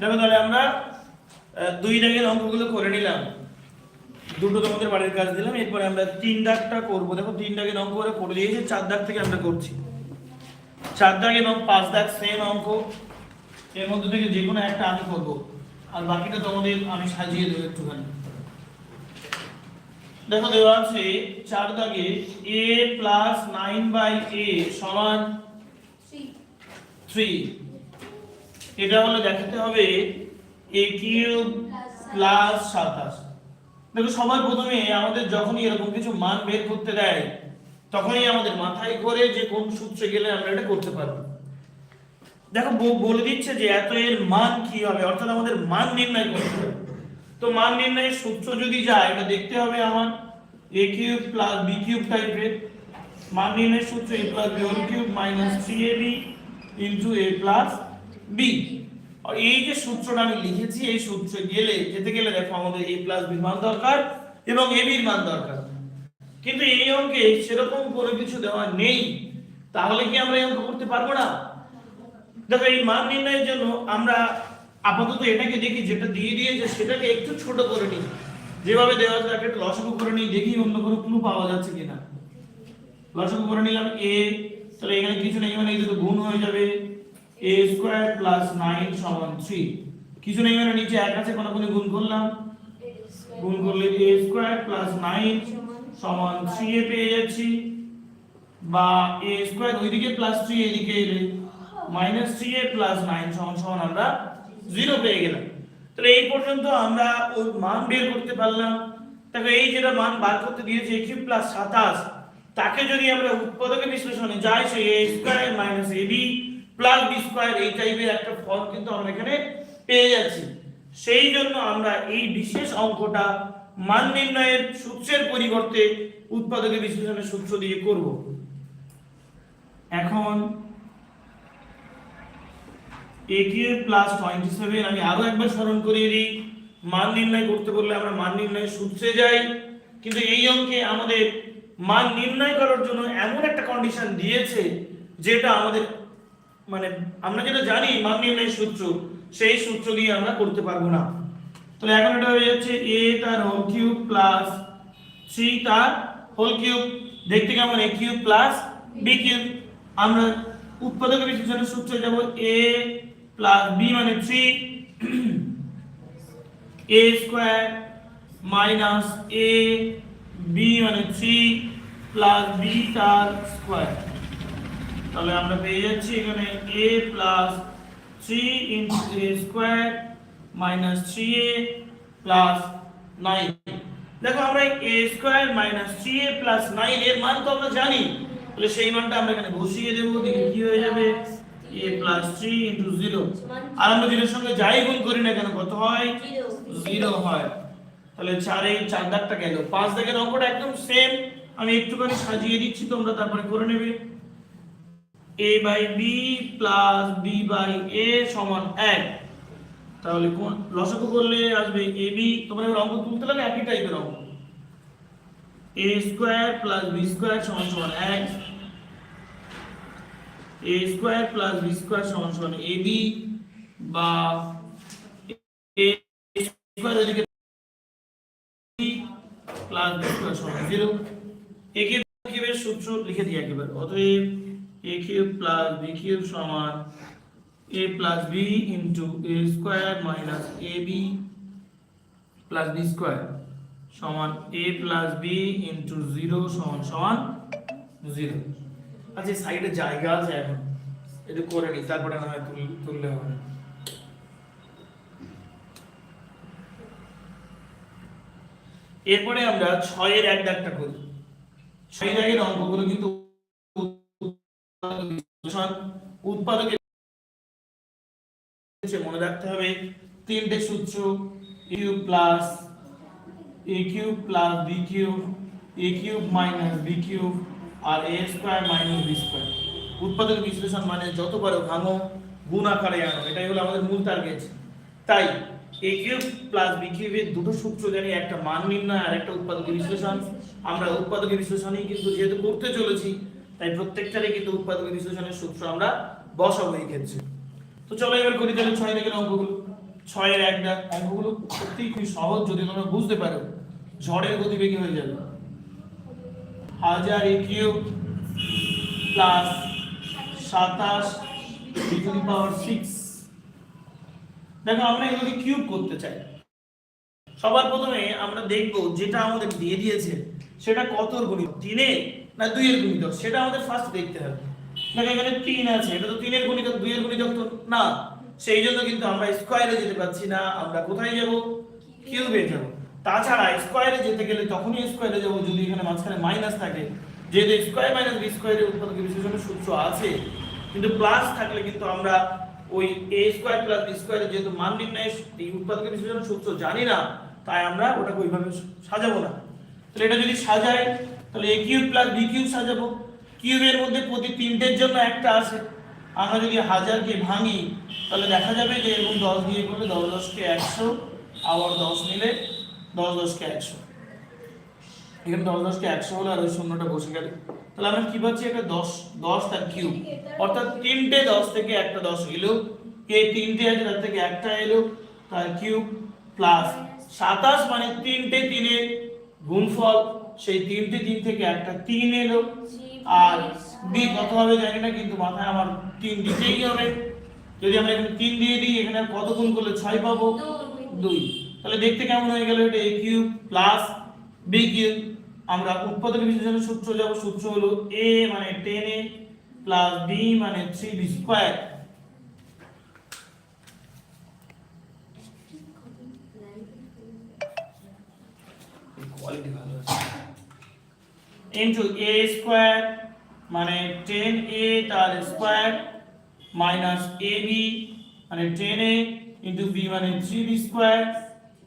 দেখো তাহলে আমরা দুই দাগের অঙ্কগুলো করে নিলাম। দুটো তোমাদের বাড়ির কাজ দিলাম এরপরে আমরা তিন দাগটা করব। দেখো তিন দাগের অঙ্ক করে করে দিয়েছি চার দাগ থেকে আমরা করছি। চার দাগ এবং পাঁচ দাগ সেম অঙ্ক। এর মধ্যে থেকে যে কোনো একটা আমি করব। আর বাকিটা তোমাদের আমি সাজিয়ে দেবো একটুখানি। দেখো দেওয়া আছে চার দাগে A plus nine by A সমান থ্রি এটা হলে দেখাতে হবে এ কিউব প্লাস সাতাশ। দেখো সবার প্রথমে আমাদের যখনই এরকম কিছু মান বের করতে দেয়, তখনই আমাদের মাথায় করে যে কোন সূত্রে গেলে আমরা এটা করতে পারব। দেখো বলে দিচ্ছে যে এত এর মান কি হবে? অর্থাৎ আমাদের মান নির্ণয় করতে হবে। তো মান নির্ণয়ের সূত্র যদি যায়, এটা দেখতে হবে আমার A cube plus B cube টাইপের মান নির্ণয়ের সূত্র A plus B cube minus three A B into A plus B এই যে সূত্রটা আমি লিখেছি, এই সূত্রে গেলে যেতে গেলে দেখো আমাদের এ প্লাস বি মান দরকার এবং এ বির মান দরকার। কিন্তু এই অঙ্কে সেরকম কোনো কিছু দেওয়া নেই, তাহলে কি আমরা এই অঙ্ক করতে পারব না? দেখো, এই মান নির্ণয়ের জন্য আমরা আপাতত এটাকে দেখি, যেটা দিয়ে দিয়েছে সেটাকে একটু ছোট করে নিই। যেভাবে দেওয়া আছে, তাকে লসাগু করে নিই, দেখি অন্য কোনো ক্লু পাওয়া যাচ্ছে কিনা। লসাগু করে নিলাম এ তাহলে এখানে কিছু নেই মানে এই দুটো গুণ হয়ে যাবে। এ স্কোয়ার প্লাস নাইন সমান থ্রি কিছু নেই মানে নিচে এক আছে কোনো কোনো গুণ করলাম। গুণ করলে এ স্কোয়ার প্লাস নাইন সমান থ্রি এ পেয়ে যাচ্ছি। বা এ স্কোয়ার ওইদিকে প্লাস থ্রি এদিকে এলে minus three A plus nine সমান সমান আমরা জিরো পেয়ে গেলাম। তাহলে এই পর্যন্ত আমরা ওর মান বের করতে পারলাম। তাহলে এই যেটা মান বার করতে দিয়েছে এ কিউব প্লাস সাতাশ, তাকে যদি আমরা উৎপাদকের বিশ্লেষণে যাই সে A square minus A B plus B square এই টাইপের একটা ফর্ম কিন্তু আমরা এখানে পেয়ে যাচ্ছি। সেই জন্য আমরা এই বিশেষ অঙ্কটা মান নির্ণয়ের সূত্রের পরিবর্তে উৎপাদকের বিশ্লেষণের সূত্র দিয়ে করব। এখন A cube plus twenty seven আমি আরও একবার স্মরণ করিয়ে দিই, মান নির্ণয় করতে বললে আমরা মান নির্ণয়ের সূত্রে যাই, কিন্তু এই অঙ্কে আমাদের মান নির্ণয় করার জন্য এমন একটা কন্ডিশন দিয়েছে, যেটা আমাদের মানে আমরা যেটা জানি মান নির্ণয়ের সূত্র, সেই সূত্র দিয়ে আমরা করতে পারব না। তাহলে এখন এটা হয়ে যাচ্ছে এ তার হোল কিউব প্লাস সি তার হোল কিউব দেখতে কেমন? A cube plus B cube আমরা উৎপাদকের বিশ্লেষণের সূত্রে যাব এ প্লাস বি মানে three A square minus A B মানে থ্রি প্লাস বি তার স্কোয়ার তাহলে আমরা পেয়ে যাচ্ছি এখানে a plus three into A square minus three A plus nine দেখো আমরা A square minus three A plus nine এর মান তো আমরা জানি। তাহলে সেই মানটা আমরা এখানে বসিয়ে দেবো, দেখি কি হয়ে যাবে। A plus three into zero আর আমরা জিরোর সঙ্গে যাই গুণ করি না কেন, কত হয়? জিরো হয়। তাহলে চারে চার দাগটা গেল। পাঁচ দাগের অঙ্কটা একদম সেম আমি একটুখানি সাজিয়ে দিচ্ছি, তোমরা তারপরে করে নেবে। A by B plus B by A সমান এক। তাহলে কোন লসাগু করলে আসবে এ তোমরা এবার অঙ্ক তুলতে লাগে একই টাইপের অঙ্ক। A square plus B square সমান সমান এক। A square plus B square সমান সমান এ বি বা এ স্কোয়ার এদিকে প্লাস বি স্কোয়ার সমান জিরো একে সূত্র লিখে দিই একেবারে। অতএব A cube plus B cube সমান A plus square minus A B plus B square সমান এ প্লাস সমান সমান জিরো আচ্ছা সাইডে জায়গা আছে এখন। একটু করে নি, তারপরে না হয় তুল- তুললে হবে। এরপরে আমরা ছয়ের এক দাগটা করি। ছয় দাগের অঙ্কগুলো কিন্তু উৎপাদকের মনে রাখতে হবে, তিনটে সূত্র cube plus A cube plus B cube A cube minus B cube R A square minus B square উৎপাদক বিশ্লেষণ মানে যত পারো ভাঙো, গুণ আকারে আনো, এটাই হলো আমাদের মূল টার্গেট তাই এ কিউব প্লাস বি কিউবের দুটো সূত্র জানি, একটা মান নির্ণয় আর একটা উৎপাদকের বিশ্লেষণ। আমরা উৎপাদকের বিশ্লেষণই কিন্তু যেহেতু করতে চলেছি তাই প্রত্যেকটারই কিন্তু উৎপাদকের বিশ্লেষণের সূত্র আমরা বসাবো এই ক্ষেত্রে। তো চলো এবার করি তাহলে ছয় থেকে অঙ্কগুলো। ছয়ের এক ডাক। অঙ্কগুলো সত্যিই খুবই সহজ, যদি তোমরা বুঝতে পারো, ঝড়ের গতিবেগী হয়ে যাবে। হাজার কিউব প্লাস সাতাশ টু পাওয়ার সিক্স দেখো, আমরা এগুলোকে কিউব করতে চাই। সবার প্রথমে আমরা দেখব যেটা আমাদের দিয়ে দিয়েছে, সেটা কতর গুণিতক? তিনে না, দুইয়ের গুণিতক, সেটা আমাদের ফার্স্ট দেখতে হবে। দেখো, এখানে তিন আছে, এটা তো তিনের গুণিতক, দুইয়ের গুণিতক তো না। সেই জন্য কিন্তু আমরা স্কোয়ারে যেতে পারছি না, আমরা কোথায় যাব? কিউবে যাব। তাছাড়া স্কোয়ারে যেতে গেলে তখনই স্কোয়ারে যাব, যদি এখানে মাঝখানে মাইনাস থাকে। যেহেতু স্কোয়ার মাইনাস বি স্কোয়ারের উৎপাদক বিশ্লেষণের সূত্র আছে, কিন্তু প্লাস থাকলে কিন্তু আমরা ওই এ স্কোয়ার প্লাস বি স্কোয়ারের যেহেতু মান নির্ণয়ের এই উৎপাদক বিশ্লেষণের সূত্র জানি না, তাই আমরা ওটাকে ওইভাবে সাজাবো না। তাহলে এটা যদি সাজাই তাহলে A cube plus B cube সাজাবো। কিউবের মধ্যে প্রতি তিনটের জন্য একটা আছে। আমরা যদি হাজারকে ভাঙি, তাহলে দেখা যাবে যে এরকম দশ দিয়ে করলে দশ দশকে একশো, আবার দশ নিলে দশ দশকে একশো। এখানে দশ দশকে একশো হলো আর ওই শূন্যটা বসে গেল। তাহলে আমরা কি পাচ্ছি? একটা দশ দশ তার কিউব অর্থাৎ তিনটে দশ থেকে একটা দশ এলো। কে তিনটে আছে তার থেকে একটা এলো। তার কিউব প্লাস সাতাশ মানে তিনটে তিনের গুণফল। সেই তিনটে তিন থেকে একটা তিন এলো। আর বি কত হবে জানি না কিন্তু মাথায় আমার তিন দিতেই হবে। যদি আমরা এখানে তিন দিয়ে দিই এখানে আর কত গুণ করলে ছয় পাবো? দুই। তাহলে দেখতে কেমন হয়ে গেল এটা A cube plus B cube আমরা উৎপাদক বিশ্লেষণের সূত্র যাব সূত্র হলো এ মানে টেন এ প্লাস বি মানে থ্রি বি স্কোয়ার কোয়ালিটি ভালো। ইনটু এ স্কোয়ার মানে টেন এ তার স্কোয়ার মাইনাস এ বি মানে টেন এ ইন্টু বি মানে three B square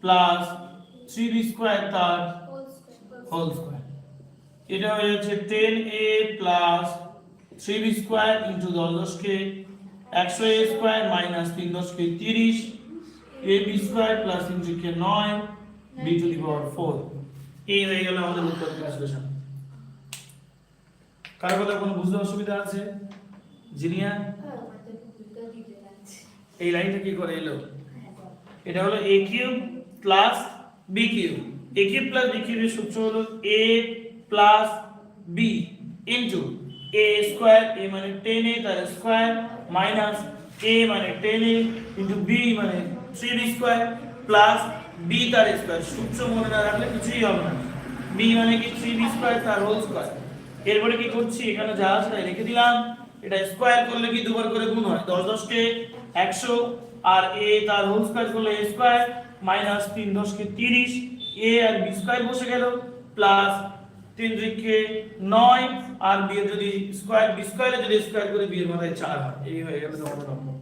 plus three B square তার হোল স্কোয়ার এটা হয়ে যাচ্ছে ten A plus three B square into দশ দশকে একশো এ স্কোয়ার মাইনাস তিন দশকে তিরিশ এ বি স্কোয়ার প্লাস তিন কে নয় B to the power four এই হয়ে গেল আমাদের উৎপাদক বিশ্লেষণ কারও কথা কোনো বুঝতে অসুবিধা আছে? জিনিয়া? এই লাইনটা কি করে এলো? এটা হলো A cube plus B cube A cube plus B কিউবের সূত্র হলো A plus B into A square A মানে টেন এ তার স্কোয়ার মাইনাস এ মানে টেন এ ইনটু বি মানে three B square plus B তার স্কোয়ার সূত্র মনে না রাখলে কিছুই হবে না। বি মানে কি থ্রি বি স্কোয়ার তার হোল স্কোয়ার এরপরে কি করছি এখানে যা আছে তাই লিখে দিলাম এটা স্কোয়ার করলে কি দুবার করে গুণ হয় দশ কে একশো আর এ তার হোল স্কোয়ার করলে এ স্কোয়ার মাইনাস তিন দশকে তিরিশ এ আর বি স্কোয়ার বসে গেল প্লাস তিন কে নয় আর বি এর যদি স্কোয়ার বি স্কয়ারে যদি স্কোয়ার করে বি এর মাথায় চার হয় এই হয়ে গেল তোমার নম্বর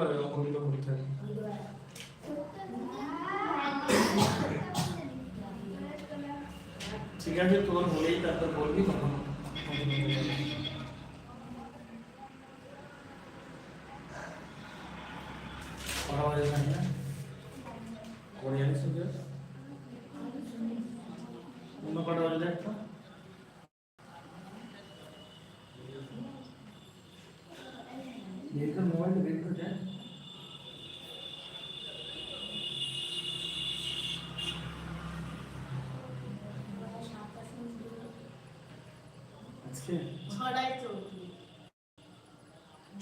পারে অঙ্কগুলো করতে হবে ঠিক আছে তোর হলেই তারপর বলবি তখন কটা বাজে জানি না করে জানিস তো অন্য কটা বাজে দেখ তো বের কর মোবাইলটা বের কর দেখ ছড়াই চৌকি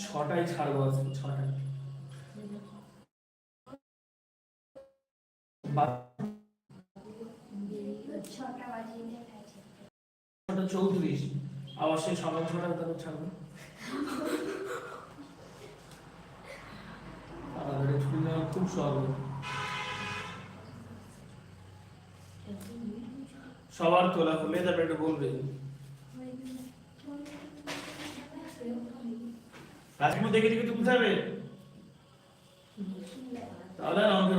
ছটায় ছাড়বো আজকে ছটায়। ছটা চৌত্রিশ। আবার সেই সকাল ছটায় ছাড়বো। খুব সহজ। সবার তোলা খুলে তারপরে একটু বলবে। মধ্যে দেখে দেখে তো হবে তাহলে আমাদের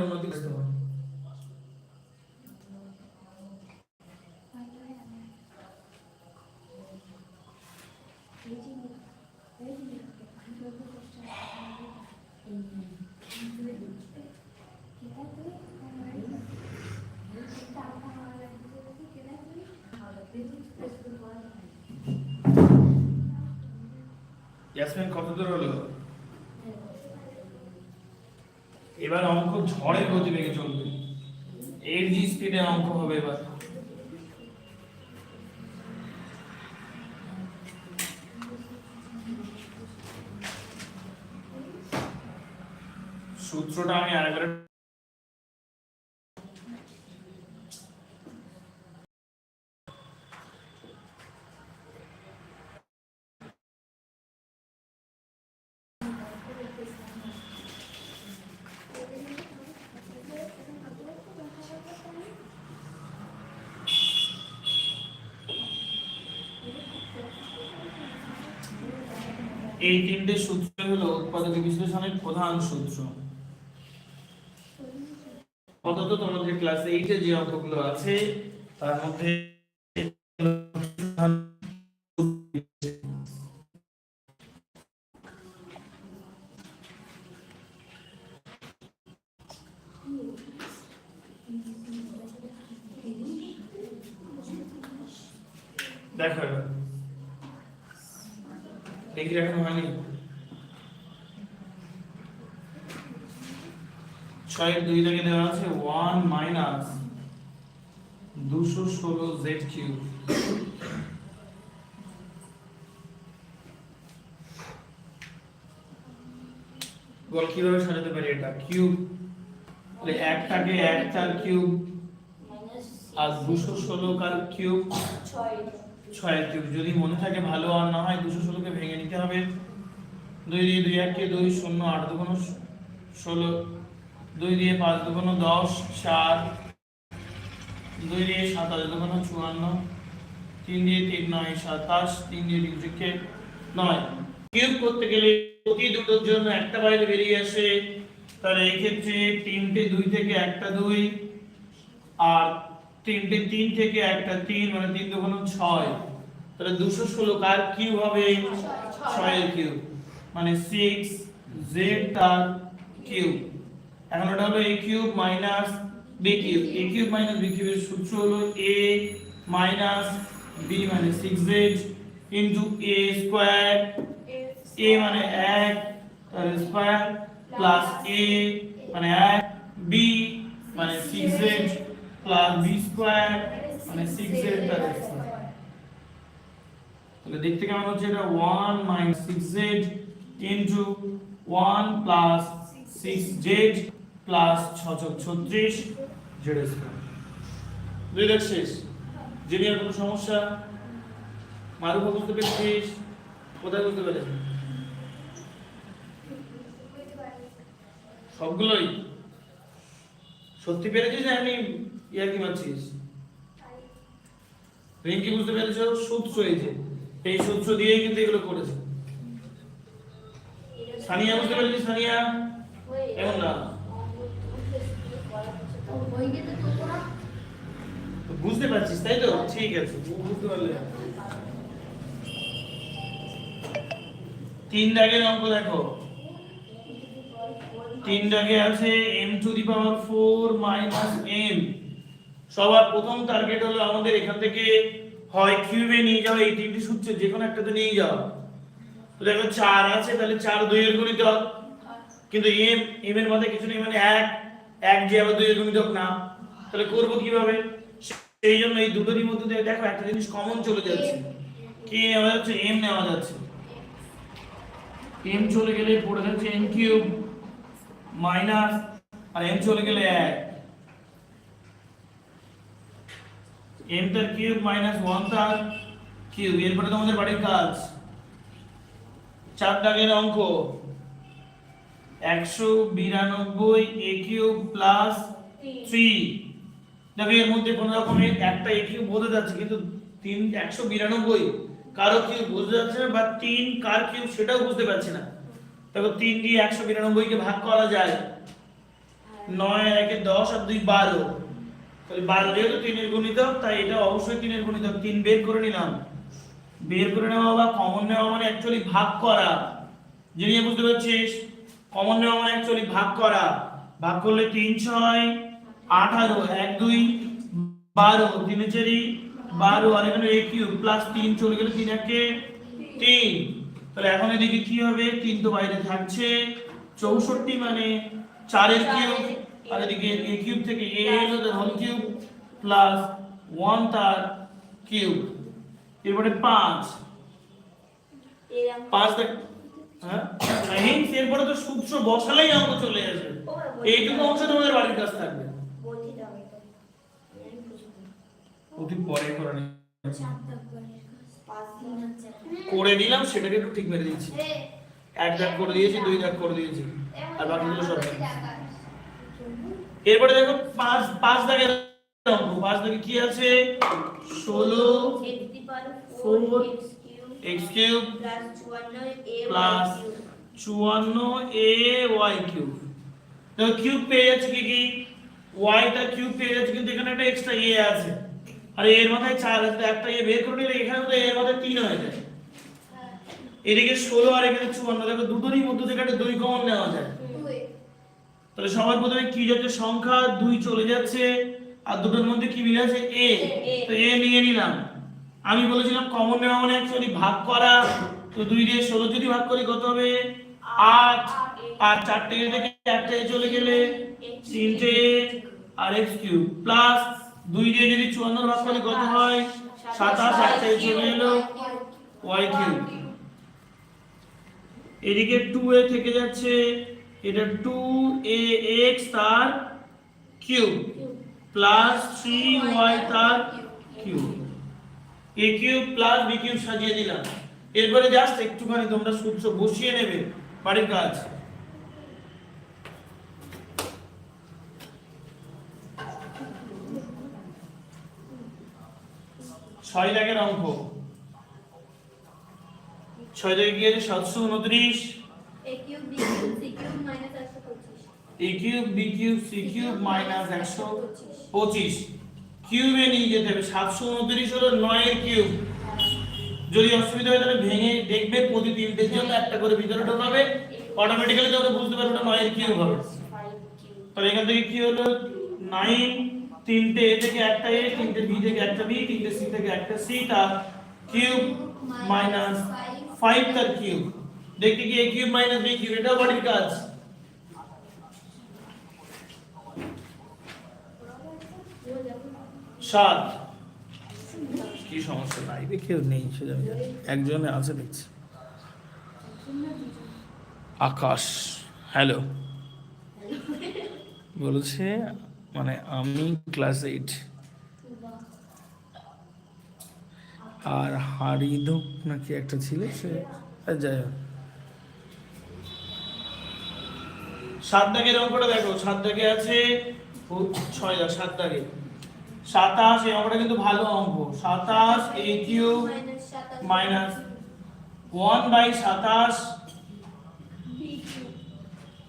অঙ্ক হবে এবার সূত্রটা আমি আরেকবার এই তিনটে সূত্র হলো উৎপাদক বিশ্লেষণের প্রধান সূত্র। আপাতত তোমাদের ক্লাস এইটে যে অঙ্কগুলো আছে, তার মধ্যে দেখো ডিগ্রি এখন হয়নি। ছয়ের দুই থেকে দেওয়া আছে ওয়ান মাইনাস দুশো ষোলো জেড কিউব বল, কীভাবে সাজাতে পারি এটা? কিউব তাহলে একটাকে এক চার কিউব আর দুশো ষোলো কার কিউব ছয়। ছয় কিউব যদি মনে থাকে ভালো আর না হয় দুশো ষোলোকে ভেঙে নিতে হবে। দুই দিয়ে দুই এককে দুই শূন্য আট দুগুণ ষোলো। দুই দিয়ে পাঁচ দুগুণ দশ চার দুই দিয়ে সাতাশ দুগুণ চুয়ান্ন। তিন দিয়ে তিন নয়, সাতাশ। তিন দিয়ে তিন থেকে নয়। কিউব করতে গেলে প্রতি দুটোর জন্য একটা বাইরে বেরিয়ে আসে। তাহলে এই ক্ষেত্রে তিনটে দুই থেকে একটা দুই, আর তিনটে তিন থেকে একটা তিন মানে তিন দুগুণ ছয়। তাহলে দুশো ষোলো, কার কিউব হবে ছয়ের কিউব মানে সিক্স জেড তার কিউব এখন ওটা হলো A cube minus B cube. A cube minus B কিউবের সূত্র হলো এ মাইনাস বি মানে six Z into A square A মানে এক তার স্কোয়ার প্লাস এ মানে এক বি মানে six Z plus B square মানে সিক্স স্কোয়ার তাহলে দেখতে কেমন হচ্ছে এটা? One minus six Z into one plus six Z plus ছচক ছত্রিশ জেড স্কোয়ার দুই দেখ শেষ। আর কোনো সমস্যা? মারুফা বুঝতে পেরেছিস? কোথায় বুঝতে পেরেছিস? সবগুলোই। সত্যি পেরেছিস এমনি? ইয়ার কি মারছিস রিঙ্কি বুঝতে পেরেছ? সূত্র এই এই সূত্র দিয়েই কিন্তু এগুলো করেছে। সানিয়া বুঝতে পেরেছিস, সানিয়া? এমন না। বুঝতে পারছিস, তাই তো? ঠিক আছে। বুঝতে পারলে তিন দাগের অঙ্ক দেখো। তিন দাগে আছে m to the power 4 minus m সবার প্রথম টার্গেট হলো আমাদের এখান থেকে হয় কিউবে নিয়ে যাও এই তিনটি সূত্রে যে কোনো একটাতে নিয়ে যাও তো দেখো চার আছে, তাহলে 4 দুইয়ের গুণিতক। কিন্তু এম m এর মধ্যে কিছু নেই মানে 1 1 যে আবার দুই দুইয়ের গুণিতক না। তাহলে করব কীভাবে? সেই জন্য এই দুটোরই মধ্যে দেখো একটা জিনিস কমন চলে যাচ্ছে। কি নেওয়া যাচ্ছে? এম নেওয়া যাচ্ছে। এম চলে গেলে পড়ে যাচ্ছে m কিউব মাইনাস আর এম চলে গেলে 1 m তার কিউব মাইনাস 1 তার কিউব। এরপরে তোমাদের বাড়ির কাজ। চার দাগের অঙ্ক। একশো বিরানব্বই এ কিউব প্লাস থ্রি দেখো, এর মধ্যে কোনো রকমের একটা এ কিউব বোঝা যাচ্ছে, কিন্তু তিন, একশো বিরানব্বই কিউব বোঝা যাচ্ছে না, বা তিন কার কিউব সেটাও বুঝতে পারছি না। দেখো, তিন দিয়ে একশো বিরানব্বইকে ভাগ করা যায়। নয় আর একে দশ আর দুই বারো। তাহলে বারো যেহেতু তিনের গুণিতক তাই এটা অবশ্যই তিনের গুণিতক। তিন বের করে নিলাম। বের করে নেওয়া বা কমন নেওয়া মানে অ্যাকচুয়ালি ভাগ করা। জিনিস বুঝতে পারছিস? কমন নেওয়া মানে অ্যাকচুয়ালি ভাগ করা। ভাগ করলে তিন ছয় আঠারো এক দুই বারো তিনে চারি বারো আর এখানে এ কিউব প্লাস তিন চলে গেলে তিন একে তিন। তাহলে এখন এদিকে কি হবে? তিন তো বাইরে থাকছে। চৌষট্টি মানে চারের কিউব আর এদিকে এ কিউব থেকে এ এলো তার হোল কিউব প্লাস ওয়ান তার কিউব এরপরে পাঁচ পাঁচ হ্যাঁ এরপরে তো সূত্র বসালেই অঙ্ক চলে আসবে এইটুকু অংশ তোমাদের বাড়ির কাজ থাকবে অতি পরে করে নি। করে দিলাম সেটাকে একটু ঠিক মেরে দিয়েছি এক দাগ করে দিয়েছি দুই দাগ করে দিয়েছি আর বাকিগুলো সব। এরপরে দেখো পাঁচ পাঁচ দাগের অঙ্ক পাঁচ দাগে কি আছে? ষোলো এক্স কিউব প্লাস চুয়ান্ন এ ওয়াই কিউব দেখো কিউব পেয়ে যাচ্ছে কি কি? ওয়াই টা কিউব পেয়ে যাচ্ছে কিন্তু এখানে একটা এক্সট্রা এ আছে। আর এর মাথায় চার আছে তো একটা এ বের করে নিলে এখানে তো এর মাথায় তিন হয়ে যায়। এদিকে ষোলো আর এখানে চুয়ান্ন দেখো দুটোরই মধ্যে থেকে একটা দুই কমন নেওয়া যায়। তাহলে সবার প্রথমে কি যাচ্ছে? সংখ্যা দুই চলে যাচ্ছে আর দুটোর মধ্যে কি মিলে আছে? এ তো এ নিয়ে নিলাম। আমি বলেছিলাম কমন নেওয়া মানে অ্যাকচুয়ালি ভাগ করা। তো দুই দিয়ে ষোলো যদি ভাগ করি কত হবে? আট। আর চারটে থেকে এ চলে গেলে তিনটে আর এক্স কিউব প্লাস দুই দিয়ে যদি চুয়ান্ন ভাগ করি কত হয়? সাতাশ। এ চলে এলো ওয়াই কিউব এদিকে টু এ থেকে যাচ্ছে। এটা টু এ এক্স তার কিউব প্লাস থ্রি ওয়াই তার cube A cube plus B cube সাজিয়ে দিলাম। এরপরে জাস্ট একটুখানি তোমরা সূত্র বসিয়ে নেবে, বাড়ির কাজ। ছয় দাগের অঙ্ক। ছয় দাগে আছে? সাতশো উনত্রিশ। A cube B cube C cube minus একশো পঁচিশ। কিউবে নিয়ে যেতে হবে। সাতশো উনত্রিশ হলো নয়ের কিউব যদি অসুবিধা হয় তাহলে ভেঙে দেখবে প্রতি তিনটের জন্য একটা করে ভিতরে ঢোকাবে। অটোমেটিক্যালি তোমরা বুঝতে পারবে ওটা নয়ের কিউব হবে। তাহলে এখান থেকে কি হলো? নাইন তিনটে এ থেকে একটা এ, তিনটে বি থেকে একটা বি তিনটে সি থেকে একটা সি তার কিউব মাইনাস ফাইভ তার কিউব দেখতে কি A cube minus B cube এটাও বাড়ির কাজ। সাত। কি সমস্যা? লাইভে কেউ নেই সেটা জানি। একজনে আছে দেখছি। আকাশ। হ্যালো। বলেছে মানে আমি ক্লাস এইট। আর হারিদুক নাকি একটা ছিল সে যাই হোক। সাত দাগের অঙ্কটা দেখো। সাত দাগে আছে ছয় দাগ সাত দাগে। সাতাশ এই অঙ্কটা কিন্তু ভালো অঙ্ক। সাতাশ A cube minus one by সাতাশ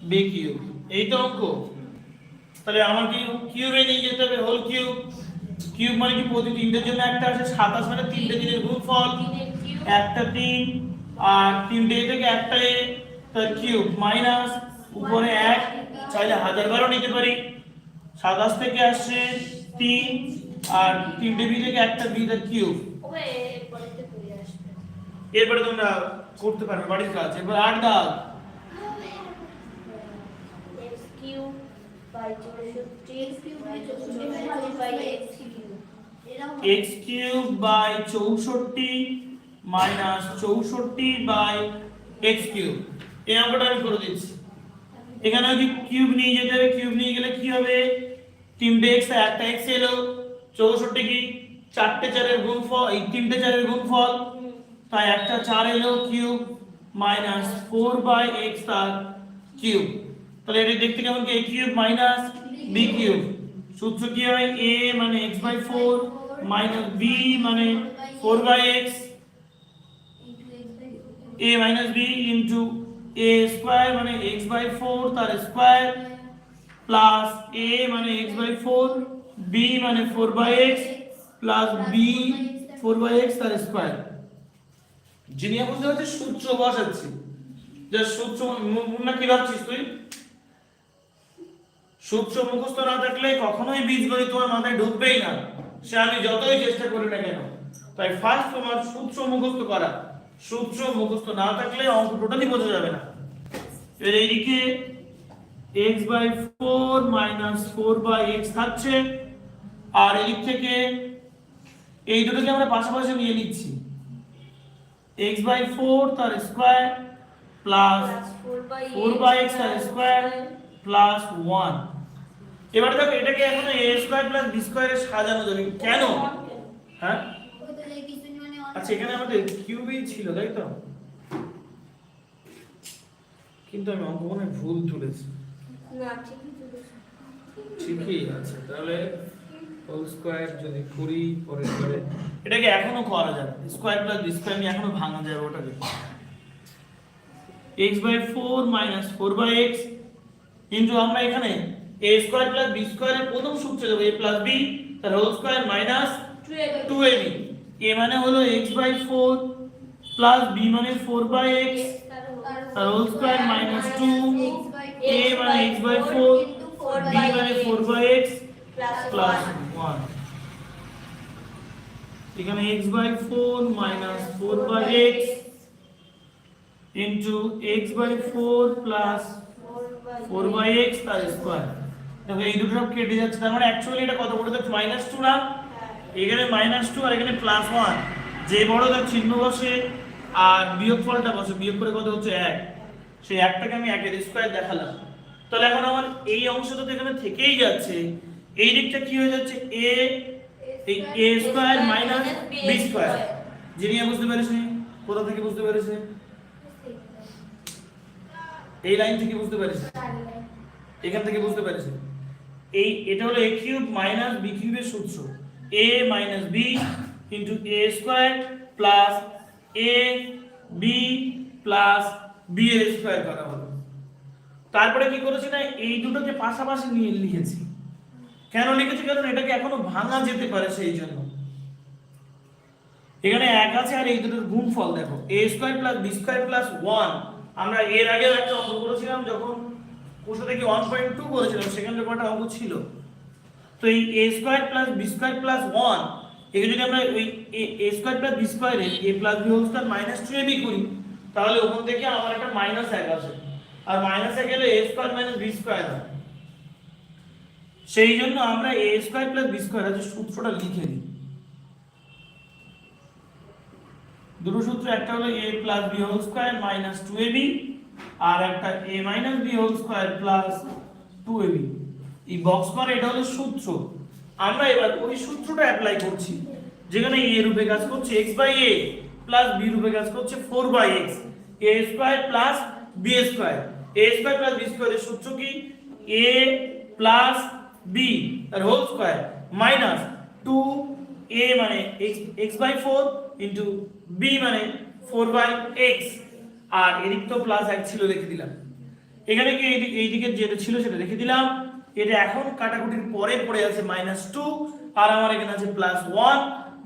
বি কিউব এই তো অঙ্ক। তাহলে আমার কি কিউবে নিয়ে যেতে হবে হোল কিউব কিউব মানে কি প্রতি তিনটের জন্য একটা আছে সাতাশ মানে তিনটে দিনের গুণফল। একটা তিন আর তিনটে থেকে একটা এ তার কিউব মাইনাস উপরে এক চাইলে হাজার বারও নিতে পারি। সাতাশ থেকে আসছে। তিন আর তিনটে বি থেকে একটা বি তার কিউব। এরপরে তোমরা করতে পারবে বাড়ির কাজ। এরপর আট দাও। এক্স কিউব বাই চৌষট্টি x কিউব বাই মাইনাস চৌষট্টি বাই এক্স কিউব। এই অঙ্কটা আমি করে দিচ্ছি। এখানে যদি কিউব নিয়ে যেতে হবে কিউব নিয়ে গেলে কি হবে? তিনটে এক্স একটা এক্স এলো, চৌষট্টি কি? চারটে চারের গুণফল, এই তিনটে চারের গুণফল, তাই একটা চার এলো cube minus four by X তার কিউব। তাহলে এটা দেখতে কেমন কি? A cube minus B cube. সূত্র কি হয়? A মানে x by four minus b মানে four by X a minus b into a square মানে x বাই ফোর তার স্কোয়ার প্লাস a মানে x বাই ফোর b মানে four by X plus b four by X তার square Jinia বুঝতে হচ্ছে সূত্র বসাচ্ছি। যে সূত্র মুন্না কি ভাবছিস তুই? সূত্র মুখস্থ না থাকলে কখনোই বীজগণিত তোমার মাথায় ঢুকবেই না। সে আমি যতই চেষ্টা করি না কেন, তাই ফার্স্ট তোমার সূত্র মুখস্থ করা। সূত্র মুখস্থ না থাকলে অঙ্ক টোটালি বোঝা যাবে না। এবার এইদিকে x by four minus four by X থাকছে। আর এদিক থেকে এই দুটোকে আমরা পাশাপাশি নিয়ে নিচ্ছি। X বাই ফোর তার square plus four by x তার স্কোয়ার প্লাস ওয়ান এবার দেখো, এটাকে এখন এ স্কোয়ার প্লাস বি স্কোয়ারে সাজানো যাবে। কেন? হ্যাঁ? আচ্ছা এখানে আমাদের কিউবই ছিল, তাই তো? কিন্তু আমি অঙ্ক হয় ভুল তুলেছি না ঠিকই ঠিকই আছে তাহলে হোল স্কোয়ার যদি করি পরে করে এটাকে এখনও করা যাবে স্কোয়ার প্লাস বি স্কোয়ার নিয়ে এখনও ভাঙা যাবে ওটাকে x by four minus four by x কিন্তু আমরা এখানে a স্কোয়ার প্লাস বি স্কোয়ারের প্রথম সূত্রে যাব a প্লাস বি তার whole square minus two a b a মানে হলো x by four plus b মানে ফোর বাই এক্স তার whole square minus two a মানে x বাই ফোর b মানে four by x plus one এখানে x by four minus four by x into x by four plus four by x তার square দেখো এই দুটো কেটে যাচ্ছে তার মানে অ্যাকচুয়ালি এটা কত বড় যাচ্ছে? মাইনাস টু না? এখানে মাইনাস টু আর এখানে প্লাস ওয়ান যে বড় তার চিহ্ন বসে আর বিয়োগ ফলটা বসে বিয়োগ করে কত হচ্ছে? এক। সেই একটাকে আমি একের স্কোয়ার দেখালাম। তাহলে এখন আমার এই অংশটা তো এখানে থেকেই যাচ্ছে। এই দিকটা কি হয়ে যাচ্ছে? এ এই a square minus b square Jinia বুঝতে পেরেছে? কোথা থেকে বুঝতে পেরেছে? এই লাইন থেকে বুঝতে পেরেছে। এখান থেকে বুঝতে পেরেছে। এই, এটা হলো a কিউব মাইনাস b কিউবের সূত্র। A minus b into a square plus a b plus b এর স্কয়ার করা হলো তারপরে কি করেছি না, এই দুটোকে পাশাপাশি নিয়ে লিখেছি। কেন লিখেছি? কারণ এটাকে এখনও ভাঙা যেতে পারে সেই জন্য। এখানে এক আছে আর এই দুটোর গুণফল দেখো। A square plus b square plus 1 আমরা এর আগে একটা অঙ্ক করেছিলাম, যখন কোষা থেকে 1.2 করেছিলাম, সেখানে যখন একটা অঙ্ক ছিল। তো এই a square plus b square plus 1 একে যদি আমরা ওই a স্কয়ার প্লাস b স্কয়ারে a plus b whole square minus 2ab করি তাহলে ওখান থেকে আমার একটা মাইনাস 1 আসে আর মাইনাস 1 গেলে a square minus b square হয়। সেই জন্য আমরা a square plus b square আছে সূত্রটা লিখে দিই। দুটো সূত্র, একটা হলো a plus b whole square minus two a b আর একটা a minus b whole square plus two a b এই বক্স করে এটা হলো সূত্র। আমরা এবার ওই সূত্রটা অ্যাপ্লাই করছি। যেখানে a রূপে কাজ করছে, x by a plus b রূপে কাজ করছে 4 by x a square plus b square a square plus b স্কয়ারের সূত্র কি? A প্লাস b, তার হোল স্কয়ার মাইনাস 2 a মানে x x by 4 into b মানে 4 বাই x আর এদিক তো প্লাস এক ছিল লিখে দিলাম। এখানে কি এইদিকে যেটা ছিল সেটা রেখে দিলাম। এটা এখন কাটাকুটির পরে পড়ে আছে মাইনাস টু আর আমার এখানে আছে প্লাস ওয়ান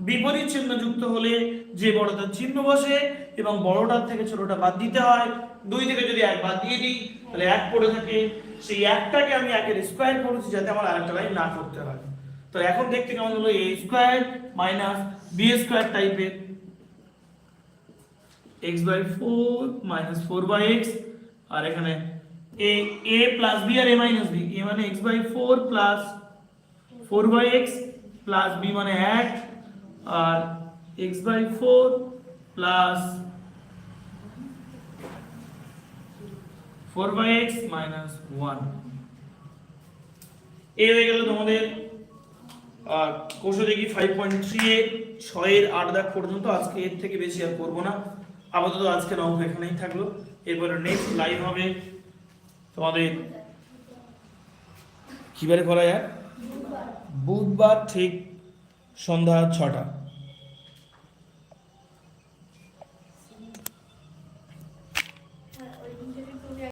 বিপরীত চিহ্ন যুক্ত হলে যে বড়টার চিহ্ন বসে এবং বড়টার থেকে ছোটটা বাদ দিতে হয়, দুই থেকে যদি এক বাদ দিয়ে দিই, তাহলে এক পড়ে থাকে। সেই একটাকে আমি একের স্কোয়ার করেছি যাতে আমার আরেকটা লাইন না করতে হয়। তো এখন দেখতে কেমন হলো? A square minus b square টাইপের x by four minus four by x আর এখানে এ এ প্লাস বি আর এ মাইনাস বি এ মানে x by four plus four by x plus b মানে এক আর x by four plus four by x minus one এ হয়ে গেল তোমাদের কোষে দেখি ফাইভ পয়েন্ট থ্রি এ ছয়ের আট দাগ পর্যন্ত। আজকে এর থেকে বেশি আর করব না। আপাতত আজকের অঙ্ক এখানেই থাকল। এরপরে নেক্সট লাইভ হবে তোমাদের কিবারে করা যায়? বুধবার ঠিক সন্ধ্যা ছটা।